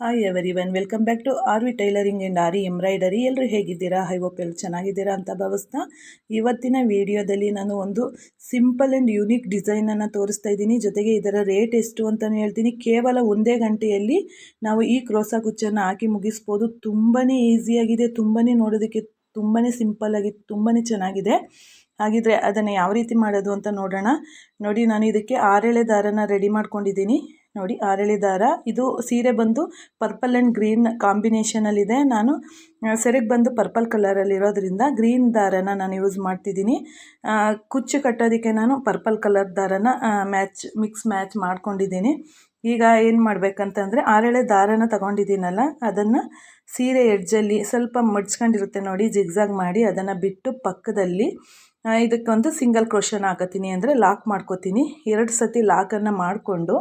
Hi everyone welcome back to R V tailoring and aari embroidery ಎಲ್ಲರೂ ಹೇಗಿದ್ದೀರಾ? High hope ಎಲ್ಲರೂ ಚೆನ್ನಾಗಿದ್ದೀರಾ ಅಂತ ಭಾವಿಸ್ತಾ ಇವತ್ತಿನ ವಿಡಿಯೋದಲ್ಲಿ ನಾನು ಒಂದು ಸಿಂಪಲ್ ಆ್ಯಂಡ್ ಯೂನಿಕ್ ಡಿಸೈನನ್ನು ತೋರಿಸ್ತಾ ಇದ್ದೀನಿ. ಜೊತೆಗೆ ಇದರ ರೇಟ್ ಎಷ್ಟು ಅಂತಲೂ ಹೇಳ್ತೀನಿ. ಕೇವಲ ಒಂದೇ ಗಂಟೆಯಲ್ಲಿ ನಾವು ಈ ಕ್ರೋಸಾ ಗುಚ್ಚನ್ನು ಹಾಕಿ ಮುಗಿಸ್ಬೋದು. ತುಂಬಾ ಈಸಿಯಾಗಿದೆ ತುಂಬಾ ನೋಡೋದಕ್ಕೆ ತುಂಬಾ ಆಗಿ ತುಂಬಾ ಚೆನ್ನಾಗಿದೆ. ಹಾಗಿದ್ರೆ ಅದನ್ನು ಯಾವ ರೀತಿ ಮಾಡೋದು ಅಂತ ನೋಡೋಣ. ನೋಡಿ, ನಾನು ಇದಕ್ಕೆ ಆರೆಳೆ ದಾರನ ರೆಡಿ ಮಾಡ್ಕೊಂಡಿದ್ದೀನಿ. ನೋಡಿ ಆರಳಿ ದಾರ ಇದು ಸೀರೆ ಬಂದು ಪರ್ಪಲ್ ಆ್ಯಂಡ್ ಗ್ರೀನ್ ಕಾಂಬಿನೇಷನಲ್ಲಿದೆ ನಾನು ಸೆರೆಗೆ ಬಂದು ಪರ್ಪಲ್ ಕಲರಲ್ಲಿರೋದ್ರಿಂದ ಗ್ರೀನ್ ದಾರನ ನಾನು ಯೂಸ್ ಮಾಡ್ತಿದ್ದೀನಿ. ಕುಚ್ಚು ಕಟ್ಟೋದಕ್ಕೆ ನಾನು ಪರ್ಪಲ್ ಕಲರ್ ದಾರನ ಮ್ಯಾಚ್, ಮಿಕ್ಸ್ ಮ್ಯಾಚ್ ಮಾಡ್ಕೊಂಡಿದ್ದೀನಿ. ಈಗ ಏನು ಮಾಡಬೇಕಂತಂದರೆ, ಆರೆಳೆ ದಾರನ ತಗೊಂಡಿದ್ದೀನಲ್ಲ, ಅದನ್ನು ಸೀರೆ ಎಡ್ಜಲ್ಲಿ ಸ್ವಲ್ಪ ಮಡ್ಸ್ಕೊಂಡಿರುತ್ತೆ ನೋಡಿ, ಜಿಗ್ಜಾಗ್ ಮಾಡಿ ಅದನ್ನು ಬಿಟ್ಟು ಪಕ್ಕದಲ್ಲಿ ಇದಕ್ಕೊಂದು ಸಿಂಗಲ್ ಕ್ರೋಶನ್ ಹಾಕತ್ತೀನಿ ಅಂದರೆ ಲಾಕ್ ಮಾಡ್ಕೋತೀನಿ. ಎರಡು ಸತಿ ಲಾಕನ್ನು ಮಾಡಿಕೊಂಡು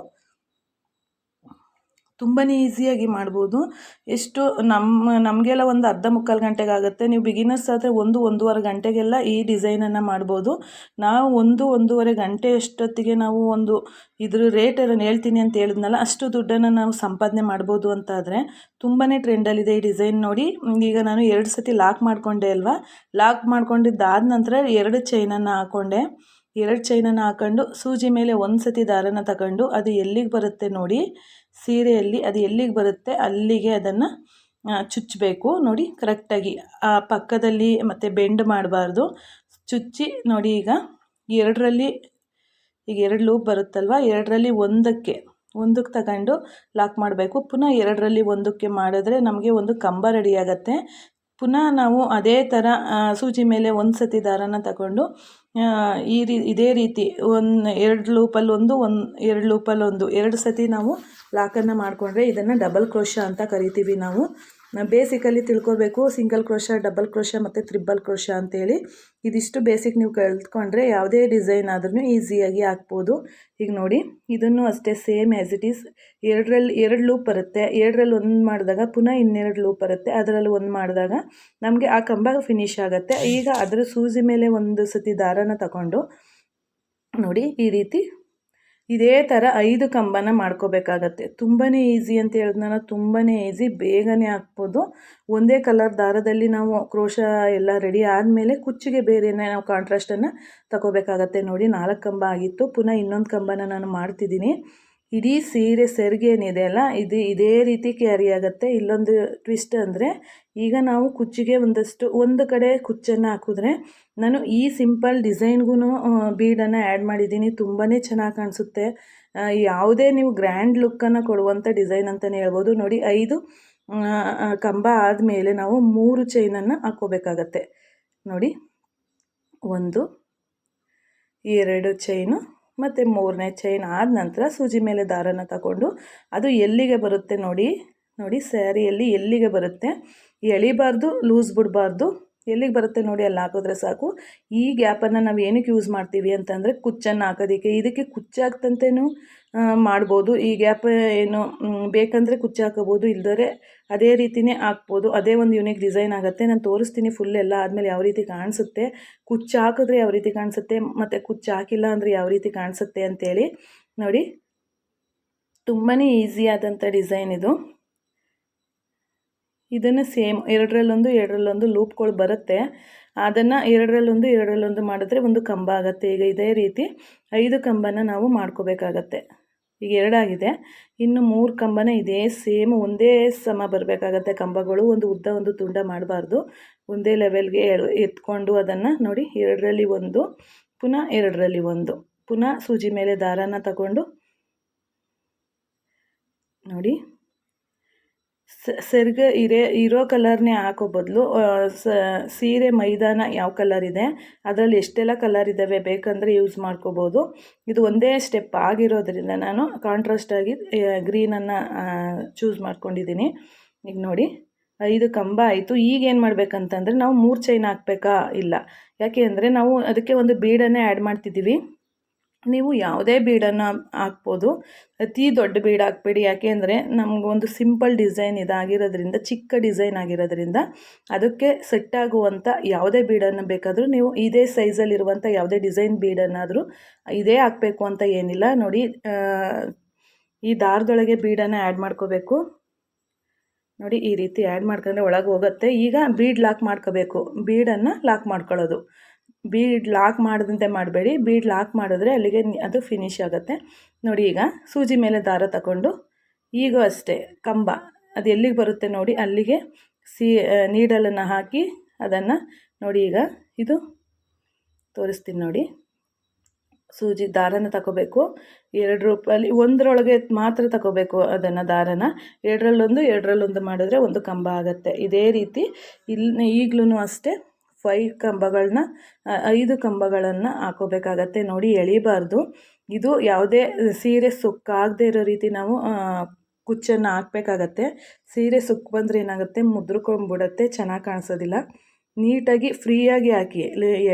ತುಂಬಾ ಈಸಿಯಾಗಿ ಮಾಡ್ಬೋದು. ಎಷ್ಟು ನಮ್ಮ, ನಮಗೆಲ್ಲ ಒಂದು ಅರ್ಧ ಮುಕ್ಕಾಲು ಗಂಟೆಗೆ ಆಗುತ್ತೆ ನೀವು ಬಿಗಿನರ್ಸ್ ಆದರೆ ಒಂದು, ಒಂದೂವರೆ ಗಂಟೆಗೆಲ್ಲ ಈ ಡಿಸೈನನ್ನು ಮಾಡ್ಬೋದು. ನಾವು ಒಂದು, ಒಂದೂವರೆ ಗಂಟೆ ಅಷ್ಟೊತ್ತಿಗೆ ನಾವು ಒಂದು ಇದ್ರ ರೇಟ್ ಎಲ್ಲ ಹೇಳ್ತೀನಿ ಅಂತ ಹೇಳಿದ್ನಲ್ಲ, ಅಷ್ಟು ದುಡ್ಡನ್ನು ನಾವು ಸಂಪಾದನೆ ಮಾಡ್ಬೋದು ಅಂತ ಆದರೆ ತುಂಬಾ ಟ್ರೆಂಡಲ್ಲಿದೆ ಈ ಡಿಸೈನ್ ನೋಡಿ. ಈಗ ನಾನು ಎರಡು ಸತಿ ಲಾಕ್ ಮಾಡಿಕೊಂಡೆ ಅಲ್ವಾ? ಲಾಕ್ ಮಾಡ್ಕೊಂಡಿದ್ದಾದ ನಂತರ ಎರಡು ಚೈನನ್ನು ಹಾಕ್ಕೊಂಡೆ ಎರಡು ಚೈನನ್ನು ಹಾಕೊಂಡು ಸೂಜಿ ಮೇಲೆ ಒಂದು ಸತಿ ದಾರನ ತಗೊಂಡು ಅದು ಎಲ್ಲಿಗೆ ಬರುತ್ತೆ ನೋಡಿ. ಸೀರೆಯಲ್ಲಿ ಅದು ಎಲ್ಲಿಗೆ ಬರುತ್ತೆ ಅಲ್ಲಿಗೆ ಅದನ್ನು ಚುಚ್ಚಬೇಕು. ನೋಡಿ ಕರೆಕ್ಟಾಗಿ ಆ ಪಕ್ಕದಲ್ಲಿ ಮತ್ತು ಬೆಂಡ್ ಮಾಡಬಾರ್ದು. ಚುಚ್ಚಿ, ನೋಡಿ ಈಗ ಎರಡರಲ್ಲಿ, ಈಗ ಎರಡು ಲೂಪ್ ಬರುತ್ತಲ್ವ? ಎರಡರಲ್ಲಿ ಒಂದಕ್ಕೆ ಒಂದಕ್ಕೆ ತಗೊಂಡು ಲಾಕ್ ಮಾಡಬೇಕು. ಪುನಃ ಎರಡರಲ್ಲಿ ಒಂದಕ್ಕೆ ಮಾಡಿದ್ರೆ ನಮಗೆ ಒಂದು ಕಂಬ ರೆಡಿ ಪುನಃ ನಾವು ಅದೇ ಥರ ಸೂಜಿ ಮೇಲೆ ಒಂದು ಸತಿ ದಾರನ ತಗೊಂಡು ಈ ರೀ, ಇದೇ ರೀತಿ ಒಂದು, ಎರಡು ಲೂಪಲ್ಲಿ ಒಂದು ಒಂದು, ಎರಡು ಲೂಪಲ್ಲಿ ಒಂದು, ಎರಡು ಸತಿ ನಾವು ಲಾಕನ್ನು ಮಾಡಿಕೊಂಡ್ರೆ ಇದನ್ನು ಡಬಲ್ ಕ್ರೋಶ ಅಂತ ಕರಿತೀವಿ ನಾವು. ಬೇಸಿಕಲ್ಲಿ ತಿಳ್ಕೊಬೇಕು ಸಿಂಗಲ್ ಕ್ರೋಶ ಡಬಲ್ ಕ್ರೋಶ ಮತ್ತು ತ್ರಿಬಲ್ ಕ್ರೋಶ ಅಂತೇಳಿ. ಇದಿಷ್ಟು ಬೇಸಿಕ್ ನೀವು ಕಲ್ತ್ಕೊಂಡ್ರೆ ಯಾವುದೇ ಡಿಸೈನ್ ಆದ್ರೂ ಈಸಿಯಾಗಿ ಹಾಕ್ಬೋದು. ಈಗ ನೋಡಿ, ಇದನ್ನು ಅಷ್ಟೇ ಸೇಮ್ ಆ್ಯಸ್ ಇಟ್ ಈಸ್ ಎರಡರಲ್ಲಿ ಎರಡು ಲೂಪ್ ಬರುತ್ತೆ. ಎರಡರಲ್ಲಿ ಒಂದು ಮಾಡಿದಾಗ ಪುನಃ ಇನ್ನೆರಡು ಲೂಪ್ ಬರುತ್ತೆ. ಅದರಲ್ಲಿ ಒಂದು ಮಾಡಿದಾಗ ನಮಗೆ ಆ ಕಂಬ ಫಿನಿಶ್ ಆಗುತ್ತೆ. ಈಗ ಅದರ ಸೂಜಿ ಮೇಲೆ ಒಂದು ಸತಿ ದಾರನ ತಗೊಂಡು ನೋಡಿ ಈ ರೀತಿ ಇದೇ ಥರ ಐದು ಕಂಬನ ಮಾಡ್ಕೋಬೇಕಾಗತ್ತೆ. ತುಂಬಾ ಈಸಿ ಅಂತ ಹೇಳಿದ್ನಲ್ಲ ತುಂಬಾ ಈಸಿ ಬೇಗನೆ ಹಾಕ್ಬೋದು. ಒಂದೇ ಕಲರ್ ದಾರದಲ್ಲಿ ನಾವು ಕ್ರೋಶ ಎಲ್ಲ ರೆಡಿ ಆದಮೇಲೆ ಕುಚ್ಚಿಗೆ ಬೇರೆನೇ ನಾವು ಕಾಂಟ್ರಾಸ್ಟನ್ನು ತಗೋಬೇಕಾಗತ್ತೆ. ನೋಡಿ ನಾಲ್ಕು ಕಂಬ ಆಗಿತ್ತು. ಪುನಃ ಇನ್ನೊಂದು ಕಂಬನ ನಾನು ಮಾಡ್ತಿದ್ದೀನಿ. ಇಡೀ ಸೀರೆ ಸೆರಿಗೆ ಏನಿದೆ ಅಲ್ಲ, ಇದು ಇದೇ ರೀತಿ ಕ್ಯಾರಿ ಆಗುತ್ತೆ. ಇಲ್ಲೊಂದು ಟ್ವಿಸ್ಟ್ ಅಂದರೆ, ಈಗ ನಾವು ಕುಚ್ಚಿಗೆ ಒಂದಷ್ಟು, ಒಂದು ಕಡೆ ಕುಚ್ಚನ್ನು ಹಾಕಿದ್ರೆ, ನಾನು ಈ ಸಿಂಪಲ್ ಡಿಸೈನ್ಗೂ ಬೀಡನ್ನು ಆ್ಯಡ್ ಮಾಡಿದ್ದೀನಿ. ತುಂಬಾ ಚೆನ್ನಾಗಿ ಕಾಣಿಸುತ್ತೆ. ಯಾವುದೇ ನೀವು ಗ್ರ್ಯಾಂಡ್ ಲುಕ್ಕನ್ನು ಕೊಡುವಂಥ ಡಿಸೈನ್ ಅಂತಲೇ ಹೇಳ್ಬೋದು. ನೋಡಿ, ಐದು ಕಂಬ ಆದಮೇಲೆ ನಾವು ಮೂರು ಚೈನನ್ನು ಹಾಕ್ಕೋಬೇಕಾಗತ್ತೆ. ನೋಡಿ, ಒಂದು, ಎರಡು ಚೈನು ಮತ್ತು ಮೂರನೇ ಚೈನ್ ಆದ ನಂತರ ಸೂಜಿ ಮೇಲೆ ದಾರನ ತಗೊಂಡು ಅದು ಎಲ್ಲಿಗೆ ಬರುತ್ತೆ ನೋಡಿ ನೋಡಿ ಸ್ಯಾರಿಯಲ್ಲಿ ಎಲ್ಲಿಗೆ ಬರುತ್ತೆ? ಎಳಿಬಾರ್ದು ಲೂಸ್ ಬಿಡಬಾರ್ದು. ಎಲ್ಲಿಗೆ ಬರುತ್ತೆ ನೋಡಿ ಅಲ್ಲಿ ಹಾಕಿದ್ರೆ ಸಾಕು. ಈ ಗ್ಯಾಪನ್ನು ನಾವು ಏನಕ್ಕೆ ಯೂಸ್ ಮಾಡ್ತೀವಿ ಅಂತಂದರೆ ಕುಚ್ಚನ್ನು ಹಾಕೋದಕ್ಕೆ. ಇದಕ್ಕೆ ಕುಚ್ಚಾಗ್ತಂತೆಯೂ ಮಾಡ್ಬೋದು. ಈ ಗ್ಯಾಪ್ ಏನು ಬೇಕಂದರೆ ಕುಚ್ಚು ಹಾಕೋಬೋದು ಇಲ್ದರೆ ಅದೇ ರೀತಿಯೇ ಹಾಕ್ಬೋದು. ಅದೇ ಒಂದು ಯೂನಿಕ್ ಡಿಸೈನ್ ಆಗುತ್ತೆ. ನಾನು ತೋರಿಸ್ತೀನಿ ಫುಲ್ ಎಲ್ಲ ಆದಮೇಲೆ ಯಾವ ರೀತಿ ಕಾಣಿಸುತ್ತೆ. ಕುಚ್ಚು ಹಾಕಿದ್ರೆ ಯಾವ ರೀತಿ ಕಾಣಿಸುತ್ತೆ, ಮತ್ತು ಕುಚ್ಚು ಹಾಕಿಲ್ಲ ಅಂದರೆ ಯಾವ ರೀತಿ ಕಾಣಿಸುತ್ತೆ ಅಂತೇಳಿ ನೋಡಿ. ತುಂಬಾ ಈಸಿ ಆದಂಥ ಡಿಸೈನ್ ಇದು. ಇದನ್ನು ಸೇಮ್ ಎರಡರಲ್ಲೊಂದು ಎರಡರಲ್ಲೊಂದು ಲೂಪ್ಗಳು ಬರುತ್ತೆ. ಅದನ್ನು ಎರಡರಲ್ಲೊಂದು ಎರಡರಲ್ಲೊಂದು ಮಾಡಿದ್ರೆ ಒಂದು ಕಂಬ ಆಗುತ್ತೆ. ಈಗ ಇದೇ ರೀತಿ ಐದು ಕಂಬನ ನಾವು ಮಾಡ್ಕೋಬೇಕಾಗತ್ತೆ. ಈಗ ಎರಡಾಗಿದೆ. ಇನ್ನು ಮೂರು ಕಂಬನ ಇದೇ ಸೇಮ್ ಒಂದೇ ಸಮ ಬರಬೇಕಾಗತ್ತೆ. ಕಂಬಗಳು ಒಂದು ಉದ್ದ, ಒಂದು ತುಂಡ ಮಾಡಬಾರ್ದು. ಒಂದೇ ಲೆವೆಲ್ಗೆ ಎತ್ಕೊಂಡು ಅದನ್ನು ನೋಡಿ ಎರಡರಲ್ಲಿ ಒಂದು, ಪುನಃ ಎರಡರಲ್ಲಿ ಒಂದು. ಪುನಃ ಸೂಜಿ ಮೇಲೆ ದಾರಾನ ತಗೊಂಡು ನೋಡಿ. ಸೆರ್ಗೆ ಇರೇ, ಇರೋ ಕಲರ್ನೇ ಹಾಕೋ ಬದಲು ಸೀರೆ ಮೈದಾನ ಯಾವ ಕಲರ್ ಇದೆ, ಅದರಲ್ಲಿ ಎಷ್ಟೆಲ್ಲ ಕಲರ್ ಇದ್ದಾವೆ ಬೇಕಂದರೆ ಯೂಸ್ ಮಾಡ್ಕೋಬೋದು. ಇದು ಒಂದೇ ಸ್ಟೆಪ್ ಆಗಿರೋದ್ರಿಂದ ನಾನು ಕಾಂಟ್ರಾಸ್ಟಾಗಿ ಗ್ರೀನನ್ನು ಚೂಸ್ ಮಾಡ್ಕೊಂಡಿದ್ದೀನಿ. ಈಗ ನೋಡಿ, ಐದು ಕಂಬ ಆಯಿತು. ಈಗ ಏನು ಮಾಡಬೇಕಂತಂದರೆ ನಾವು ಮೂರು ಚೈನ್ ಹಾಕಬೇಕಾ? ಇಲ್ಲ. ಯಾಕೆ ಅಂದರೆ ನಾವು ಅದಕ್ಕೆ ಒಂದು ಬೀಡನ್ನೇ ಆ್ಯಡ್ ಮಾಡ್ತಿದ್ದೀವಿ. ನೀವು ಯಾವುದೇ ಬೀಡನ್ನು ಹಾಕ್ಬೋದು. ಅತಿ ದೊಡ್ಡ ಬೀಡ್ ಹಾಕ್ಬೇಡಿ. ಯಾಕೆ ಅಂದರೆ ನಮಗೊಂದು ಸಿಂಪಲ್ ಡಿಸೈನ್ ಇದಾಗಿರೋದ್ರಿಂದ, ಚಿಕ್ಕ ಡಿಸೈನ್ ಆಗಿರೋದ್ರಿಂದ ಅದಕ್ಕೆ ಸೆಟ್ ಆಗುವಂಥ ಯಾವುದೇ ಬೀಡನ್ನು ಬೇಕಾದರೂ ನೀವು ಇದೇ ಸೈಜಲ್ಲಿರುವಂಥ ಯಾವುದೇ ಡಿಸೈನ್ ಬೀಡನ್ನಾದರೂ ಇದೇ ಹಾಕಬೇಕು ಅಂತ ಏನಿಲ್ಲ. ನೋಡಿ ಈ ದಾರದೊಳಗೆ ಬೀಡನ್ನು ಆ್ಯಡ್ ಮಾಡ್ಕೋಬೇಕು. ನೋಡಿ, ಈ ರೀತಿ ಆ್ಯಡ್ ಮಾಡ್ಕೊಂಡ್ರೆ ಒಳಗೆ ಹೋಗುತ್ತೆ. ಈಗ ಬೀಡ್ ಲಾಕ್ ಮಾಡ್ಕೋಬೇಕು. ಬೀಡನ್ನು ಲಾಕ್ ಮಾಡ್ಕೊಳ್ಳೋದು. ಬೀಡ್ ಲಾಕ್ ಮಾಡದಂತೆ ಮಾಡಬೇಡಿ. ಬೀಡ್ ಲಾಕ್ ಮಾಡಿದ್ರೆ ಅಲ್ಲಿಗೆ ಅದು ಫಿನಿಶ್ ಆಗುತ್ತೆ. ನೋಡಿ ಈಗ ಸೂಜಿ ಮೇಲೆ ದಾರ ತಗೊಂಡು ಈಗ ಅಷ್ಟೇ, ಕಂಬ. ಅದು ಎಲ್ಲಿಗೆ ಬರುತ್ತೆ ನೋಡಿ, ಅಲ್ಲಿಗೆ ಸಿ ನೀಡಲನ್ನು ಹಾಕಿ ಅದನ್ನು ನೋಡಿ ಈಗ ಇದು ತೋರಿಸ್ತೀನಿ ನೋಡಿ. ಸೂಜಿ ದಾರನ ತಗೋಬೇಕು. ಎರಡು ರೂಪಾಯಲ್ಲಿ ಒಂದರೊಳಗೆ ಮಾತ್ರ ತಗೋಬೇಕು ಅದನ್ನು ದಾರನ. ಎರಡರಲ್ಲೊಂದು ಎರಡರಲ್ಲೊಂದು ಮಾಡಿದ್ರೆ ಒಂದು ಕಂಬ ಆಗುತ್ತೆ. ಇದೇ ರೀತಿ ಇಲ್ಲಿ ಈಗಲೂ ಅಷ್ಟೇ ಫೈ ಕಂಬಗಳನ್ನ ಐದು ಕಂಬಗಳನ್ನು ಹಾಕೋಬೇಕಾಗತ್ತೆ. ನೋಡಿ, ಎಳಿಬಾರ್ದು. ಇದು ಯಾವುದೇ ಸೀರೆ ಸುಕ್ಕಾಗದೇ ಇರೋ ರೀತಿ ನಾವು ಕುಚ್ಚನ್ನು ಹಾಕ್ಬೇಕಾಗತ್ತೆ. ಸೀರೆ ಸುಕ್ಕು ಬಂದರೆ ಏನಾಗುತ್ತೆ? ಮುದ್ರಕೊಂಡ್ಬಿಡತ್ತೆ. ಚೆನ್ನಾಗಿ ಕಾಣಿಸೋದಿಲ್ಲ. ನೀಟಾಗಿ ಫ್ರೀಯಾಗಿ ಹಾಕಿ.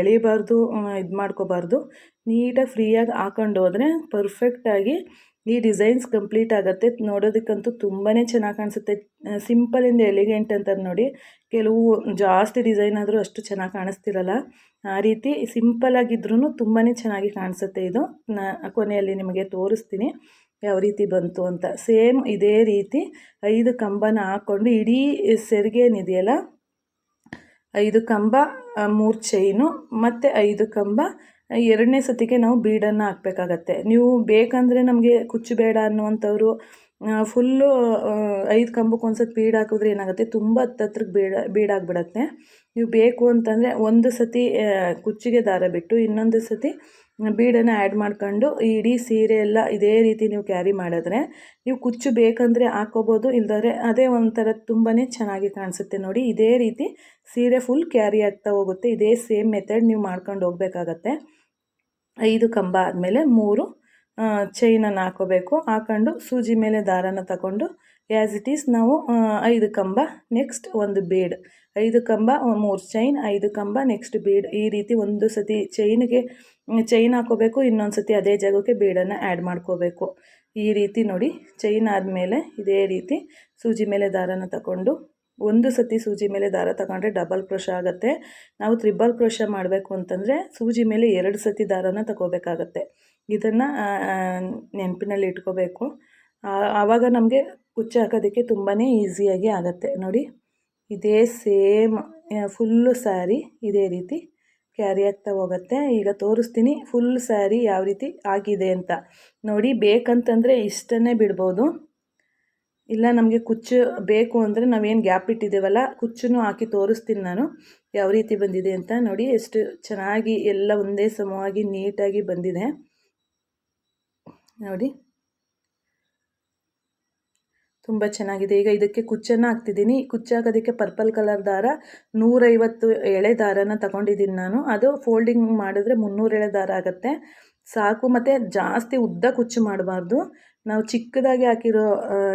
ಎಳಿಬಾರ್ದು ಇದು ಮಾಡ್ಕೋಬಾರ್ದು ನೀಟಾಗಿ ಫ್ರೀಯಾಗಿ ಹಾಕೊಂಡು ಹೋದರೆ ಪರ್ಫೆಕ್ಟಾಗಿ ಈ ಡಿಸೈನ್ಸ್ ಕಂಪ್ಲೀಟ್ ಆಗುತ್ತೆ. ನೋಡೋದಕ್ಕಂತೂ ತುಂಬಾ ಚೆನ್ನಾಗಿ ಕಾಣಿಸುತ್ತೆ. ಸಿಂಪಲ್ ಇಂದ ಎಲಿಗೆಂಟ್ ಅಂತಾರೆ ನೋಡಿ. ಕೆಲವು ಜಾಸ್ತಿ ಡಿಸೈನ್ ಆದರೂ ಅಷ್ಟು ಚೆನ್ನಾಗಿ ಕಾಣಿಸ್ತಿರಲ್ಲ. ಆ ರೀತಿ ಸಿಂಪಲ್ ಆಗಿದ್ರೂ ತುಂಬಾ ಚೆನ್ನಾಗಿ ಕಾಣಿಸುತ್ತೆ ಇದು. ನಾ, ಕೊನೆಯಲ್ಲಿ ನಿಮಗೆ ತೋರಿಸ್ತೀನಿ ಯಾವ ರೀತಿ ಬಂತು ಅಂತ. ಸೇಮ್ ಇದೇ ರೀತಿ ಐದು ಕಂಬನ ಹಾಕ್ಕೊಂಡು ಇಡೀ ಸೆರಿಗೆ ಏನಿದೆಯಲ್ಲ, ಐದು ಕಂಬ ಮೂರು ಚೈನು ಮತ್ತು ಐದು ಕಂಬ ಎರಡನೇ ಸತಿಗೆ ನಾವು ಬೀಡನ್ನು ಹಾಕಬೇಕಾಗತ್ತೆ. ನೀವು ಬೇಕಂದರೆ ನಮಗೆ ಕುಚ್ಚು ಬೇಡ ಅನ್ನುವಂಥವ್ರು ಫುಲ್ಲು ಐದು ಕಂಬಕ್ಕೆ ಒಂದು ಸತಿ ಬೀಡ್ ಹಾಕಿದ್ರೆ ಏನಾಗುತ್ತೆ? ತುಂಬ ಹತ್ತತ್ರಕ್ಕೆ ಬೀಡ, ಬೀಡಾಗ್ಬಿಡತ್ತೆ. ನೀವು ಬೇಕು ಅಂತಂದರೆ ಒಂದು ಸತಿ ಕುಚ್ಚಿಗೆ ದಾರ ಬಿಟ್ಟು ಇನ್ನೊಂದು ಸತಿ ಬೀಡನ್ನು ಆ್ಯಡ್ ಮಾಡ್ಕೊಂಡು ಇಡೀ ಸೀರೆ ಎಲ್ಲ ಇದೇ ರೀತಿ ನೀವು ಕ್ಯಾರಿ ಮಾಡಿದ್ರೆ, ನೀವು ಕುಚ್ಚು ಬೇಕಂದರೆ ಹಾಕೋಬೋದು, ಇಲ್ದಾದ್ರೆ ಅದೇ ಒಂಥರ ತುಂಬಾ ಚೆನ್ನಾಗಿ ಕಾಣಿಸುತ್ತೆ ನೋಡಿ. ಇದೇ ರೀತಿ ಸೀರೆ ಫುಲ್ ಕ್ಯಾರಿ ಆಗ್ತಾ ಹೋಗುತ್ತೆ. ಇದೇ ಸೇಮ್ ಮೆಥಡ್ ನೀವು ಮಾಡ್ಕೊಂಡು ಹೋಗ್ಬೇಕಾಗತ್ತೆ. ಐದು ಕಂಬ ಆದಮೇಲೆ ಮೂರು ಚೈನನ್ನು ಹಾಕೋಬೇಕು. ಹಾಕೊಂಡು ಸೂಜಿ ಮೇಲೆ ದಾರನ ತಗೊಂಡು ಆ್ಯಸ್ ಇಟ್ ಈಸ್ ನಾವು ಐದು ಕಂಬ ನೆಕ್ಸ್ಟ್ ಒಂದು ಬೀಡ್ ಐದು ಕಂಬ, ಮೂರು ಚೈನ್ ಐದು ಕಂಬ ನೆಕ್ಸ್ಟ್ ಬೀಡ್ ಈ ರೀತಿ ಒಂದು ಸತಿ ಚೈನ್ಗೆ ಚೈನ್ ಹಾಕೋಬೇಕು, ಇನ್ನೊಂದು ಸತಿ ಅದೇ ಜಾಗಕ್ಕೆ ಬೇಡನ್ನು ಆ್ಯಡ್ ಮಾಡ್ಕೋಬೇಕು. ಈ ರೀತಿ ನೋಡಿ ಚೈನ್ ಆದಮೇಲೆ ಇದೇ ರೀತಿ ಸೂಜಿ ಮೇಲೆ ದಾರನ ತಗೊಂಡು ಒಂದು ಸತಿ ಸೂಜಿ ಮೇಲೆ ದಾರ ತಗೊಂಡ್ರೆ ಡಬಲ್ ಕ್ರೋಶ ಆಗುತ್ತೆ. ನಾವು ತ್ರಿಬಲ್ ಕ್ರೋಶ ಮಾಡಬೇಕು ಅಂತಂದರೆ ಸೂಜಿ ಮೇಲೆ ಎರಡು ಸತಿ ದಾರನ ತಗೋಬೇಕಾಗತ್ತೆ. ಇದನ್ನು ನೆನಪಿನಲ್ಲಿ ಇಟ್ಕೋಬೇಕು. ಆವಾಗ ನಮಗೆ ಕುಚ್ಚು ಹಾಕೋದಕ್ಕೆ ತುಂಬಾ ಈಸಿಯಾಗಿ ಆಗುತ್ತೆ. ನೋಡಿ, ಇದೇ ಸೇಮ್ ಫುಲ್ಲು ಸ್ಯಾರಿ ಇದೇ ರೀತಿ ಕ್ಯಾರಿ ಆಗ್ತಾ ಹೋಗುತ್ತೆ. ಈಗ ತೋರಿಸ್ತೀನಿ ಫುಲ್ ಸ್ಯಾರಿ ಯಾವ ರೀತಿ ಆಗಿದೆ ಅಂತ. ನೋಡಿ, ಬೇಕಂತಂದರೆ ಇಷ್ಟನ್ನೇ ಬಿಡ್ಬೋದು. ಇಲ್ಲ, ನಮಗೆ ಕುಚ್ಚು ಬೇಕು ಅಂದರೆ ನಾವೇನು ಗ್ಯಾಪ್ ಇಟ್ಟಿದ್ದೇವಲ್ಲ, ಕುಚ್ಚನ್ನು ಹಾಕಿ ತೋರಿಸ್ತೀನಿ ನಾನು. ಯಾವ ರೀತಿ ಬಂದಿದೆ ಅಂತ ನೋಡಿ, ಎಷ್ಟು ಚೆನ್ನಾಗಿ ಎಲ್ಲ ಒಂದೇ ಸಮವಾಗಿ ನೀಟಾಗಿ ಬಂದಿದೆ. ನೋಡಿ. ತುಂಬ ಚೆನ್ನಾಗಿದೆ. ಈಗ ಇದಕ್ಕೆ ಕುಚ್ಚನ್ನು ಹಾಕ್ತಿದ್ದೀನಿ. ಕುಚ್ಚು ಹಾಕೋದಕ್ಕೆ ಪರ್ಪಲ್ ಕಲರ್ ದಾರ, ನೂರೈವತ್ತು ಎಳೆ ದಾರನ ತಗೊಂಡಿದ್ದೀನಿ ನಾನು. ಅದು ಫೋಲ್ಡಿಂಗ್ ಮಾಡಿದ್ರೆ ಮುನ್ನೂರು ಎಳೆ ದಾರ ಆಗುತ್ತೆ. ಸಾಕು, ಮತ್ತು ಜಾಸ್ತಿ ಉದ್ದ ಕುಚ್ಚು ಮಾಡಬಾರ್ದು. ನಾವು ಚಿಕ್ಕದಾಗಿ ಹಾಕಿರೋ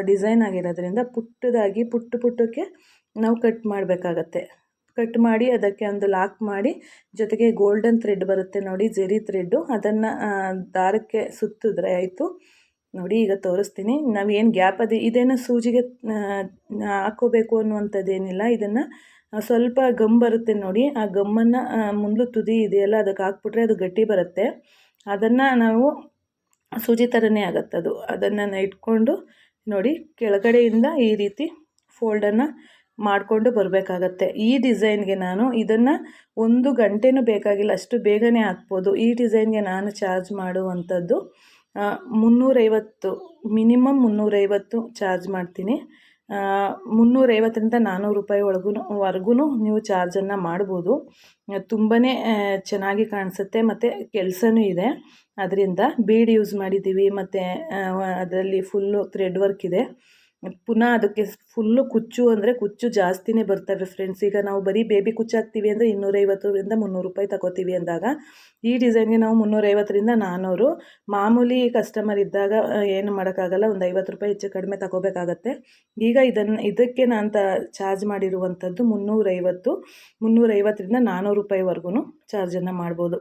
ಡಿಸೈನ್ ಆಗಿರೋದ್ರಿಂದ ಪುಟ್ಟದಾಗಿ, ಪುಟ್ಟ ಪುಟ್ಟಕ್ಕೆ ನಾವು ಕಟ್ ಮಾಡಬೇಕಾಗತ್ತೆ. ಕಟ್ ಮಾಡಿ ಅದಕ್ಕೆ ಒಂದು ಲಾಕ್ ಮಾಡಿ, ಜೊತೆಗೆ ಗೋಲ್ಡನ್ ಥ್ರೆಡ್ ಬರುತ್ತೆ ನೋಡಿ, ಜೆರಿ ಥ್ರೆಡ್ಡು. ಅದನ್ನು ದಾರಕ್ಕೆ ಸುತ್ತಿದ್ರೆ ಆಯಿತು. ನೋಡಿ, ಈಗ ತೋರಿಸ್ತೀನಿ. ನಾವು ಏನು ಗ್ಯಾಪ್ ಅದು, ಇದೇನು ಸೂಜಿಗೆ ಹಾಕೋಬೇಕು ಅನ್ನುವಂಥದ್ದೇನಿಲ್ಲ. ಇದನ್ನು ಸ್ವಲ್ಪ ಗಮ್ ಬರುತ್ತೆ ನೋಡಿ. ಆ ಗಮ್ಮನ್ನು ಮುಂದೆ ತುದಿ ಇದೆಯಲ್ಲ, ಅದಕ್ಕೆ ಹಾಕ್ಬಿಟ್ರೆ ಅದು ಗಟ್ಟಿ ಬರುತ್ತೆ. ಅದನ್ನು ನಾವು ಸೂಜಿ ಥರನೇ ಆಗತ್ತೆ ಅದು. ಅದನ್ನು ಇಟ್ಕೊಂಡು ನೋಡಿ, ಕೆಳಗಡೆಯಿಂದ ಈ ರೀತಿ ಫೋಲ್ಡನ್ನು ಮಾಡಿಕೊಂಡು ಬರಬೇಕಾಗತ್ತೆ. ಈ ಡಿಸೈನ್ಗೆ ನಾನು ಇದನ್ನು ಒಂದು ಗಂಟೆನೂ ಬೇಕಾಗಿಲ್ಲ, ಅಷ್ಟು ಬೇಗನೆ ಹಾಕ್ಬೋದು. ಈ ಡಿಸೈನ್ಗೆ ನಾನು ಚಾರ್ಜ್ ಮಾಡುವಂಥದ್ದು ಮುನ್ನೂರೈವತ್ತು ಮಿನಿಮಮ್ ಮುನ್ನೂರೈವತ್ತು ಚಾರ್ಜ್ ಮಾಡ್ತೀನಿ. ಮುನ್ನೂರೈವತ್ತರಿಂದ ನಾನ್ನೂರು ರೂಪಾಯಿ ಒಳಗೂ ವರ್ಗೂ ನೀವು ಚಾರ್ಜನ್ನು ಮಾಡ್ಬೋದು. ತುಂಬಾ ಚೆನ್ನಾಗಿ ಕಾಣಿಸುತ್ತೆ ಮತ್ತು ಕೆಲಸನೂ ಇದೆ. ಅದರಿಂದ ಬೀಡ್ ಯೂಸ್ ಮಾಡಿದ್ದೀವಿ, ಮತ್ತು ಅದರಲ್ಲಿ ಫುಲ್ಲು ಥ್ರೆಡ್ ವರ್ಕ್ ಇದೆ. ಪುನಃ ಅದಕ್ಕೆ ಫುಲ್ಲು ಕುಚ್ಚು ಅಂದರೆ ಕುಚ್ಚು ಜಾಸ್ತಿನೇ ಬರ್ತವೆ ಫ್ರೆಂಡ್ಸ್ ಈಗ ನಾವು ಬರೀ ಬೇಬಿ ಕುಚ್ಚು ಹಾಕ್ತೀವಿ ಅಂದರೆ ಇನ್ನೂರೈವತ್ತರಿಂದ ಮುನ್ನೂರು ರೂಪಾಯಿ ತಗೋತೀವಿ ಅಂದಾಗ, ಈ ಡಿಸೈನ್ಗೆ ನಾವು ಮುನ್ನೂರೈವತ್ತರಿಂದ ನಾನ್ನೂರು ಮಾಮೂಲಿ ಕಸ್ಟಮರ್ ಇದ್ದಾಗ ಏನು ಮಾಡೋಕ್ಕಾಗಲ್ಲ, ಒಂದು ಐವತ್ತು ರೂಪಾಯಿ ಹೆಚ್ಚು ಕಡಿಮೆ ತಗೋಬೇಕಾಗತ್ತೆ. ಈಗ ಇದನ್ನು ಇದಕ್ಕೆ ನಾನು ತ ಚಾರ್ಜ್ ಮಾಡಿರುವಂಥದ್ದು ಮುನ್ನೂರೈವತ್ತು. ಮುನ್ನೂರೈವತ್ತರಿಂದ ನಾನ್ನೂರು ರೂಪಾಯಿವರೆಗೂ ಚಾರ್ಜನ್ನು ಮಾಡ್ಬೋದು.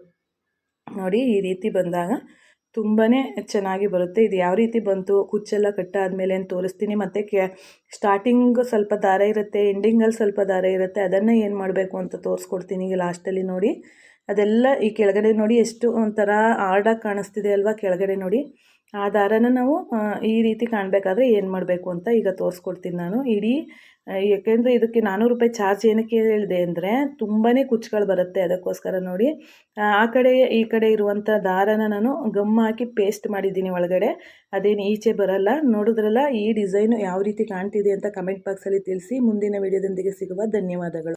ನೋಡಿ ಈ ರೀತಿ ಬಂದಾಗ ತುಂಬಾ ಚೆನ್ನಾಗಿ ಬರುತ್ತೆ. ಇದು ಯಾವ ರೀತಿ ಬಂತು, ಕುಚ್ಚೆಲ್ಲ ಕಟ್ಟಾದ್ಮೇಲೆ ಅಂತ ತೋರಿಸ್ತೀನಿ, ಮತ್ತು ಕೆ ಸ್ಟಾರ್ಟಿಂಗ್ ಸ್ವಲ್ಪ ದಾರ ಇರುತ್ತೆ ಎಂಡಿಂಗಲ್ಲಿ ಸ್ವಲ್ಪ ದಾರ ಇರುತ್ತೆ, ಅದನ್ನು ಏನು ಮಾಡಬೇಕು ಅಂತ ತೋರಿಸ್ಕೊಡ್ತೀನಿ ಈಗ ಲಾಸ್ಟಲ್ಲಿ ನೋಡಿ. ಅದೆಲ್ಲ ಈ ಕೆಳಗಡೆ ನೋಡಿ ಎಷ್ಟು ಒಂಥರ ಆರ್ಡಾಗಿ ಕಾಣಿಸ್ತಿದೆ ಅಲ್ವಾ, ಕೆಳಗಡೆ ನೋಡಿ. ಆ ದಾರನ ನಾವು ಈ ರೀತಿ ಕಾಣಬೇಕಾದ್ರೆ ಏನು ಮಾಡಬೇಕು ಅಂತ ಈಗ ತೋರಿಸ್ಕೊಡ್ತೀನಿ ನಾನು. ಇಡೀ ಏಕೆಂದರೆ ಇದಕ್ಕೆ ನಾನ್ನೂರು ರೂಪಾಯಿ ಚಾರ್ಜ್ ಏನಕ್ಕೆ ಹೇಳಿದೆ ಅಂದರೆ ತುಂಬಾ ಕುಚ್ಚುಗಳು ಬರುತ್ತೆ ಅದಕ್ಕೋಸ್ಕರ ನೋಡಿ. ಆ ಕಡೆ, ಈ ಕಡೆ ಇರುವಂಥ ದಾರನ ನಾನು ಗಮ್ ಹಾಕಿ ಪೇಸ್ಟ್ ಮಾಡಿದ್ದೀನಿ ಒಳಗಡೆ. ಅದೇನು ಈಚೆ ಬರಲ್ಲ. ನೋಡಿದ್ರಲ್ಲ ಈ ಡಿಸೈನು ಯಾವ ರೀತಿ ಕಾಣ್ತಿದೆ ಅಂತ ಕಮೆಂಟ್ ಬಾಕ್ಸಲ್ಲಿ ತಿಳಿಸಿ. ಮುಂದಿನ ವಿಡಿಯೋದೊಂದಿಗೆ ಸಿಗುವ ಧನ್ಯವಾದಗಳು.